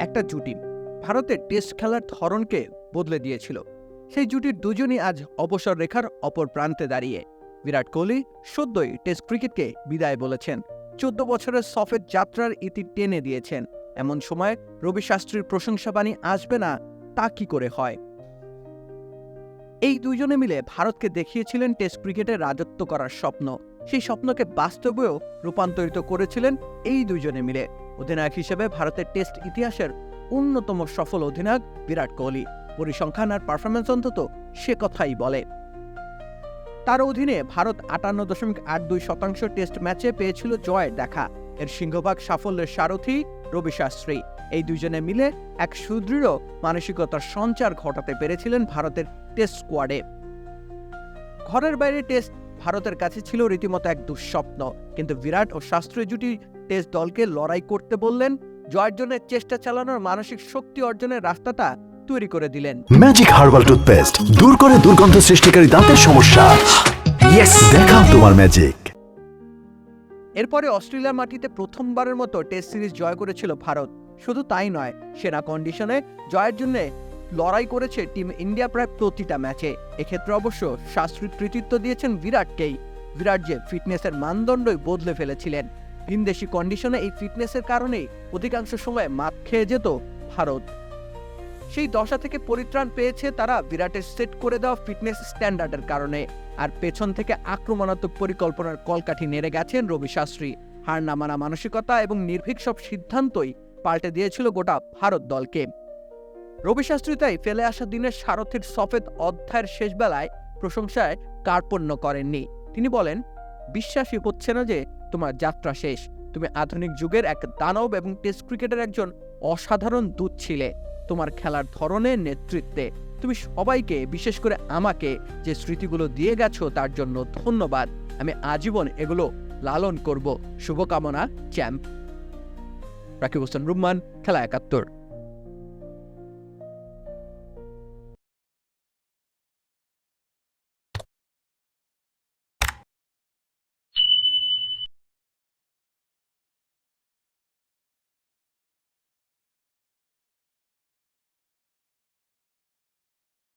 একটা জুটি ভারতের টেস্ট খেলার ধরনকে বদলে দিয়েছিল। সেই জুটির দুজনই আজ অবসর রেখার অপর প্রান্তে দাঁড়িয়ে। বিরাট কোহলি সদ্যই টেস্ট ক্রিকেটকে বিদায় বলেছেন। চোদ্দ বছরের সফেদ যাত্রার ইতি টেনে দিয়েছেন। এমন সময় রবি শাস্ত্রীর প্রশংসাবাণী আসবে না, তা কি করে হয়? এই দুজনে মিলে ভারতকে দেখিয়েছিলেন টেস্ট ক্রিকেটে রাজত্ব করার স্বপ্ন। সেই স্বপ্নকে বাস্তবেও রূপান্তরিত করেছিলেন এই দুজনে মিলে। অধিনায়ক হিসেবে ভারতের টেস্ট ইতিহাসের অন্যতম সফল অধিনায়ক বিরাট কোহলি। পরিসংখ্যান আর পারফরমেন্স অন্তত সে কথাই বলে। তার অধীনে ভারত আটান্ন দশমিক আট দুই শতাংশ টেস্ট ম্যাচে পেয়েছিল জয়ের দেখা। এর সিংহভাগ সাফল্যের সারথি রবি শাস্ত্রী। এই দুজনে মিলে এক সুদৃঢ় মানসিকতার সঞ্চার ঘটাতে পেরেছিলেন ভারতের টেস্ট স্কোয়াডে। ঘরের বাইরে টেস্ট ভারতের কাছে ছিল রীতিমতো এক দুঃস্বপ্ন। কিন্তু বিরাট ও শাস্ত্রী জুটি টেস্ট দলকে লড়াই করতে বললেন জয়ের জন্য চেষ্টা চালানোর মানসিক শক্তি অর্জনের রাস্তাটা তৈরি করে দিলেন। ম্যাজিক হার্বাল টুথপেস্ট দূর করে দুর্গন্ধ সৃষ্টিকারী দাঁতের সমস্যা। ইয়েস দেখাও তোমার ম্যাজিক এরপরে অস্ট্রেলিয়ার মাটিতে প্রথমবারের মতো টেস্ট সিরিজ জয় করেছিল ভারত। শুধু তাই নয় সেনা কন্ডিশনে জয়ের জন্য লড়াই করেছে টিম ইন্ডিয়া প্রায় প্রতিটা ম্যাচে। এক্ষেত্রে অবশ্য শাস্ত্রীর কৃতিত্ব দিয়েছেন বিরাটকেই। বিরাট যে ফিটনেসের মানদণ্ডই বদলে ফেলেছিলেন। ভিনদেশি কন্ডিশনে এই ফিটনেসের কারণেই অধিকাংশ সময় মাত খেয়ে যেত ভারত। সেই দশা থেকে পরিত্রাণ পেয়েছে তারা বিরাটের সেট করে দেওয়া ফিটনেস স্ট্যান্ডার্ডের কারণে। আর পেছন থেকে আক্রমণাত্মক পরিকল্পনার কলকাঠি নেড়ে গেছেন রবি শাস্ত্রী। হার না মানা মানসিকতা এবং নির্ভীক সব সিদ্ধান্তই পাল্টে দিয়েছিল গোটা ভারত দলকে। রবি শাস্ত্রী তাই ফেলে আসা দিনের সারথীর সফেদ অধ্যায়ের শেষ বেলায় প্রশংসায় কার্পণ্য করেননি। তিনি বলেন, বিশ্বাসই হচ্ছে না যে তোমার যাত্রা শেষ। তুমি আধুনিক যুগের এক দানব এবং টেস্ট ক্রিকেটের একজন অসাধারণ দূত ছিলে। তোমার খেলার ধরনের নেতৃত্বে। তুমি সবাইকে, বিশেষ করে আমাকে, যে স্মৃতিগুলো দিয়ে গেছো তার জন্য ধন্যবাদ। আমি আজীবন এগুলো লালন করব। শুভকামনা, চ্যাম্প। রাকিব হোসেন রুম্মান খেলা একাত্তর।